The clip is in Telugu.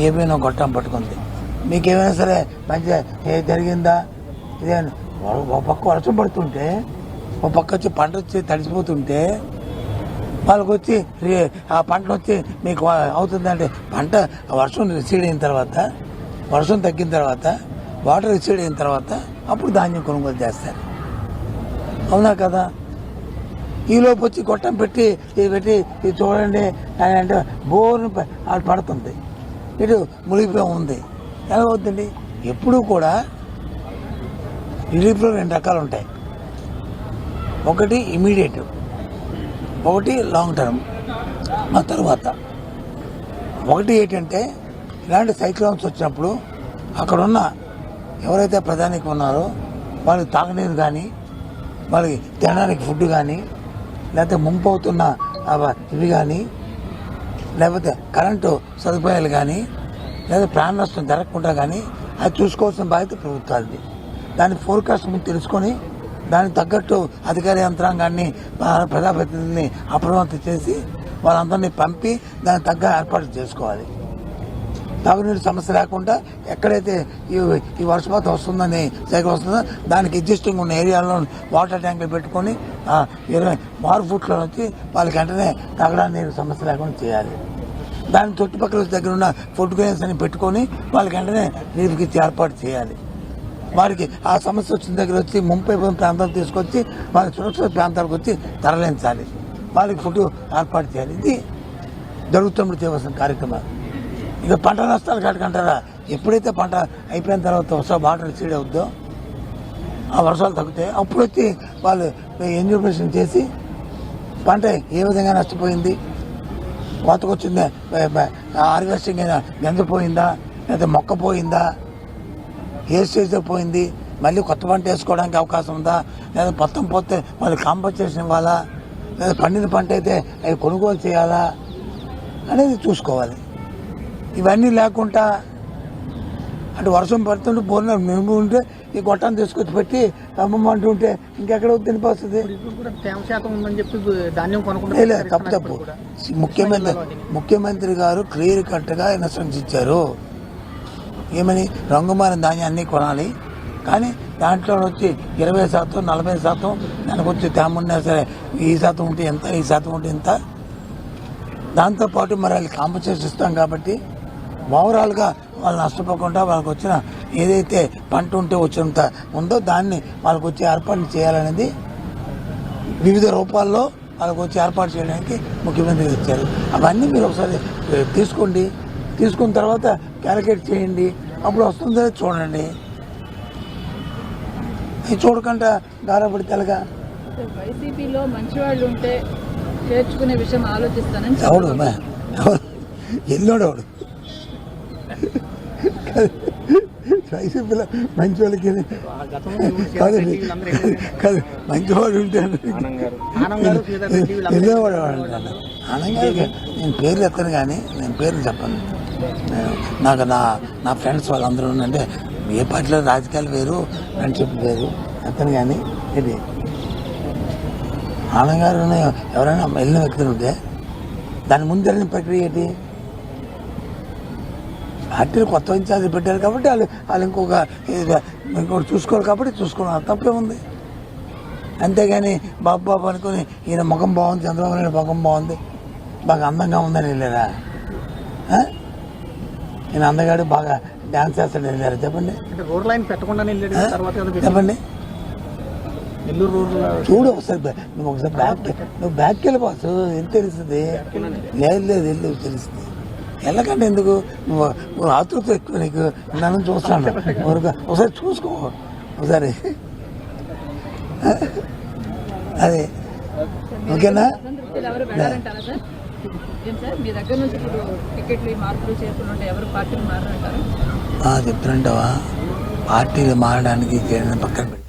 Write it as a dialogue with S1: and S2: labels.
S1: ఏమైనా గొట్టం పట్టుకుంది. మీకు ఏమైనా సరే మంచిగా ఏ జరిగిందా? ఇదే ఒక పక్క వర్షం పడుతుంటే ఒక పక్క వచ్చి పంట వచ్చి తడిసిపోతుంటే వాళ్ళకి వచ్చి రే- ఆ పంట వచ్చి మీకు అవుతుందంటే పంట వర్షం రిసీడ్ అయిన తర్వాత వర్షం తగ్గిన తర్వాత వాటర్ రిసీడ్ అయిన తర్వాత అప్పుడు ధాన్యం కొనుగోలు చేస్తారు. అవునా కదా? ఈలోపు వచ్చి గొట్టం పెట్టి ఇది పెట్టి ఇది చూడండి అని అంటే బోర్ను పడుతుంది. ఇటు మునిగిపోయి ఉంది. ఎలా అవుతుంది ఎప్పుడూ కూడా రిలీఫ్లో రెండు రకాలు ఉంటాయి. ఒకటి ఇమీడియట్ ఒకటి లాంగ్ టర్మ్ ఆ తర్వాత. ఒకటి ఏంటంటే ఇలాంటి సైక్లోన్స్ వచ్చినప్పుడు అక్కడ ఉన్న ఎవరైతే ప్రధానికి ఉన్నారో వాళ్ళకి తాగనీరు కానీ వాళ్ళకి తినడానికి ఫుడ్ కానీ లేకపోతే ముంపు అవుతున్న ఇవి కానీ లేకపోతే కరెంటు సదుపాయాలు కానీ లేదా ప్రాణ నష్టం జరగకుండా కానీ అది చూసుకోవాల్సిన బాధ్యత ప్రభుత్వాలది. దాని ఫోర్కాస్ట్ ముందు తెలుసుకొని దానికి తగ్గట్టు అధికార యంత్రాంగాన్ని ప్రజాప్రతినిధిని అప్రమత్తం చేసి వాళ్ళందరినీ పంపి దానికి తగ్గ ఏర్పాట్లు చేసుకోవాలి. తాగునీరు సమస్య లేకుండా ఎక్కడైతే ఈ ఈ వర్షపాతం వస్తుందని సైకిల్ వస్తుందో దానికి ఎగ్జిస్టింగ్ ఉన్న ఏరియాలో వాటర్ ట్యాంకులు పెట్టుకొని ఇరవై ఆరు ఫుట్లో నుంచి వాళ్ళకి వెంటనే తాగడానికి నీరు సమస్య లేకుండా చేయాలి. దాని చుట్టుపక్కల దగ్గర ఉన్న ఫుడ్ గ్రెయిన్స్ అని పెట్టుకొని వాళ్ళకి వెంటనే నీరుకి ఏర్పాటు చేయాలి. వారికి ఆ సమస్య వచ్చిన దగ్గర వచ్చి ముంపై ప్రాంతాలు తీసుకొచ్చి వారి సురక్షిత ప్రాంతాలకు వచ్చి తరలించాలి. వాళ్ళకి ఫుడ్ ఏర్పాటు చేయాలి. ఇది జరుగుతున్నప్పుడు చేయవలసిన కార్యక్రమాలు. ఇక పంట నష్టాలు కాటకంటారా ఎప్పుడైతే పంట అయిపోయిన తర్వాత వర్షం బాటలు సీడ్ అవుద్దో ఆ వర్షాలు తగ్గుతాయి. అప్పుడు వచ్చి వాళ్ళు ఎన్యూమరేషన్ చేసి పంట ఏ విధంగా నష్టపోయింది? కోతకొచ్చింది? హార్వెస్టింగ్ అయినా గంజపోయిందా లేదా మొక్క పోయిందా? ఏ స్టేజ్లో పోయింది? మళ్ళీ కొత్త పంట వేసుకోవడానికి అవకాశం ఉందా? లేదా మొత్తం పోతే వాళ్ళు కాంపన్సేషన్ ఇవ్వాలా? లేదా పండిన పంట అయితే అవి కొనుగోలు చేయాలా? అనేది చూసుకోవాలి. ఇవన్నీ లేకుండా అంటే వర్షం పడుతుంటే బోర్న మేము ఉంటే ఈ గొట్టాన్ని తీసుకొచ్చి పెట్టి అమ్మమ్మంటూ ఉంటే ఇంకెక్కడ తినిపి వస్తుంది
S2: ఇప్పుడు కూడా తేమ శాతం ఉందని చెప్పి ధాన్యం
S1: లే,
S2: కొనుక్కుంటే
S1: లే, తప్పు తప్పు. ముఖ్యమంత్రి ముఖ్యమంత్రి గారు క్లియర్ కట్గా ఇన్స్ట్రక్షన్స్ ఇచ్చారు ఏమని? రంగుమారిన ధాన్యాన్ని కొనాలి. కానీ దాంట్లో వచ్చి ఇరవై శాతం నలభై శాతం దానికి వచ్చి తేమ ఉన్నా సరే ఈ శాతం ఉంటే ఎంత ఈ శాతం ఉంటే ఎంత దాంతోపాటు మరి వాళ్ళకి కాంపన్సేషన్ ఇస్తాం కాబట్టి ఓవరాల్గా వాళ్ళు నష్టపోకుండా వాళ్ళకి వచ్చిన ఏదైతే పంట ఉంటే వచ్చినంత ఉందో దాన్ని వాళ్ళకి వచ్చి ఏర్పాటు చేయాలనేది వివిధ రూపాల్లో వాళ్ళకి వచ్చి ఏర్పాటు చేయడానికి ముఖ్యమంత్రి ఇచ్చారు. అవన్నీ మీరు ఒకసారి తీసుకోండి. తీసుకున్న తర్వాత క్యాలిక్యులేట్ చేయండి. అప్పుడు వస్తుందో చూడండి. ఇది చూడకుండా గారపడి తెలగా.
S3: వైసీపీలో మంచి వాళ్ళు ఉంటే చేర్చుకునే విషయం ఆలోచిస్తానని
S1: ఎవడు? ఎవడు? ఎవడు మంచి వాళ్ళకి కాదండి
S2: వీళ్ళందరూ
S1: కాదు మంచివాడు ఉంటే వెళ్ళేవాడు అంటాను ఆనందంగా నేను పేర్లు ఎత్తాను కానీ నేను పేర్లు చెప్పను నాకు నా నా ఫ్రెండ్స్ వాళ్ళందరూ అంటే ఏ పార్టీలో రాజకీయాలు వేరు ఫ్రెండ్షిప్ వేరు ఎత్తాను కానీ ఇది ఆనంద్ ఎవరైనా వెళ్ళిన వ్యక్తులు ఉంటే దాని ముందు జరిగిన ప్రక్రియ ఏంటి? పార్టీలు కొత్త ఇన్ఛార్జ్ పెట్టారు కాబట్టి వాళ్ళు వాళ్ళు ఇంకొక ఇంకొకటి చూసుకోవాలి కాబట్టి చూసుకున్నారు తప్పే ఉంది. అంతేగాని బాబు బాబు అనుకుని ఈయన ముఖం బాగుంది చంద్రబాబు నాయుడు ముఖం బాగుంది. బాగా అందంగా ఉందని వెళ్ళారా? ఈయన అందగాడు బాగా డ్యాన్స్ చేస్తాడు వెళ్ళారా చెప్పండి.
S2: లైన్.
S1: చెప్పండి. చూడు ఒకసారి నువ్వు ఒకసారి బ్యాక్ నువ్వు బ్యాక్కి వెళ్ళిపోవచ్చు ఏం తెలుస్తుంది? లేదు లేదు వెళ్ళు తెలుస్తుంది? వెళ్ళకంటే ఎందుకు? ఆతృత ఎక్కువ నీకు. నన్ను చూస్తాను. ఒకసారి చూసుకో. ఒకసారి. అదే. ఓకేనా?
S3: ఎవరు పార్టీలు
S1: మారడానికి పక్కన పెట్టి